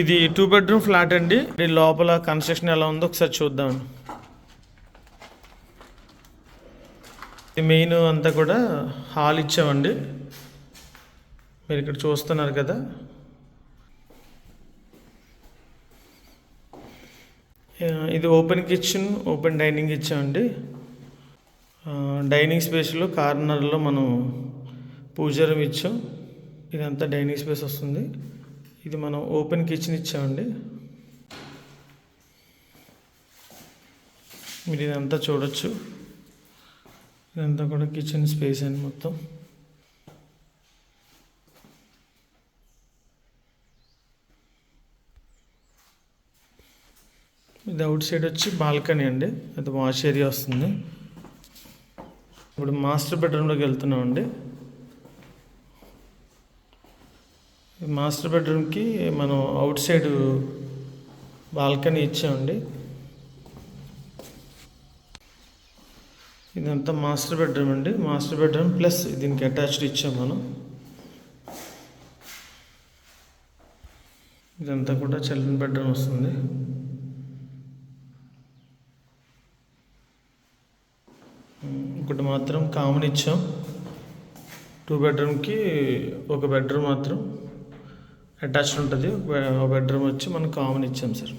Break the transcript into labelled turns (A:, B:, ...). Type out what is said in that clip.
A: ఇది two bedroom flat అండి. దీని లోపల కన్స్ట్రక్షన్ ఎలా ఉందో ఒకసారి చూద్దాం. మెయిన్ అంతా కూడా హాల్ ఇచ్చామండి. మీరు ఇక్కడ చూస్తున్నారు కదా. ఇది ఓపెన్ కిచెన్ ఓపెన్ డైనింగ్ ఇచ్చామండి. డైనింగ్ స్పేస్లో కార్నర్లో మనం పూజరం ఇచ్చాం. ఇదంతా డైనింగ్ స్పేస్ వస్తుంది. ఇది మనం ఓపెన్ కిచెన్ ఇచ్చామండి. మీరు ఇదంతా చూడొచ్చు. ఇదంతా కూడా కిచెన్ స్పేస్ అండి మొత్తం. ఇది అవుట్ సైడ్ వచ్చి బాల్కనీ అండి. అది వాష్ ఏరియా వస్తుంది. ఇప్పుడు మాస్టర్ బెడ్రూమ్లోకి వెళ్తున్నాం అండి ఈ మాస్టర్ బెడ్రూమ్కి మనం అవుట్ సైడ్ బాల్కనీ ఇచ్చామండి. ఇదంతా మాస్టర్ బెడ్రూమ్ అండి. మాస్టర్ బెడ్రూమ్ ప్లస్ దీనికి అటాచ్డ్ ఇచ్చాం మనం. ఇదంతా కూడా చిల్డ్రన్ బెడ్రూమ్ వస్తుంది. ఒకటి మాత్రం కామన్ ఇచ్చాం. టూ బెడ్రూమ్కి ఒక బెడ్రూమ్ మాత్రం. అటాచ్డ్ ఉంటుంది ఒక బెడ్రూమ్ వచ్చి మనం కామన్ ఇచ్చాం సార్.